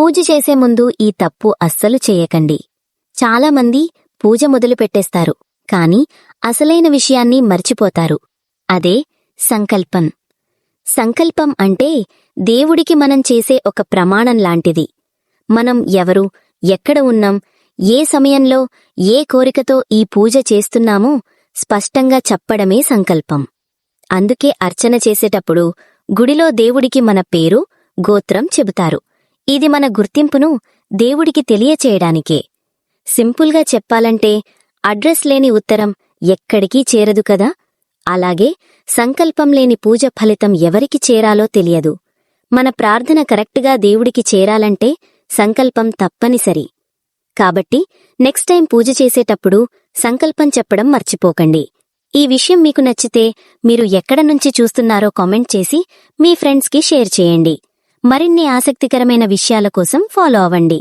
పూజ చేసే ముందు ఈ తప్పు అస్సలు చేయకండి. చాలామంది పూజ మొదలు పెట్టేస్తారు కాని అసలైన విషయాన్ని మర్చిపోతారు. అదే సంకల్పం. సంకల్పం అంటే దేవుడికి మనం చేసే ఒక ప్రమాణం లాంటిది. మనం ఎవరు ఎక్కడ ఉన్నాం ఏ సమయంలో ఏ కోరికతో ఈ పూజ చేస్తున్నామో స్పష్టంగా చెప్పడమే సంకల్పం. అందుకే అర్చన చేసేటప్పుడు గుడిలో దేవుడికి మన పేరు గోత్రం చెబుతారు. ఇది మన గుర్తింపును దేవుడికి తెలియచేయడానికే. సింపుల్గా చెప్పాలంటే అడ్రస్ లేని ఉత్తరం ఎక్కడికీ చేరదు కదా? అలాగే సంకల్పం లేని పూజ ఫలితం ఎవరికి చేరాలో తెలియదు. మన ప్రార్థన కరెక్ట్గా దేవుడికి చేరాలంటే సంకల్పం తప్పనిసరి. కాబట్టి నెక్స్ట్ టైం పూజ చేసేటప్పుడు సంకల్పం చెప్పడం మర్చిపోకండి. ఈ విషయం మీకు నచ్చితే మీరు ఎక్కడ నుంచి చూస్తున్నారో కామెంట్ చేసి మీ ఫ్రెండ్స్కి షేర్ చేయండి. మరిన్ని ఆసక్తికరమైన విషయాల కోసం ఫాలో అవ్వండి.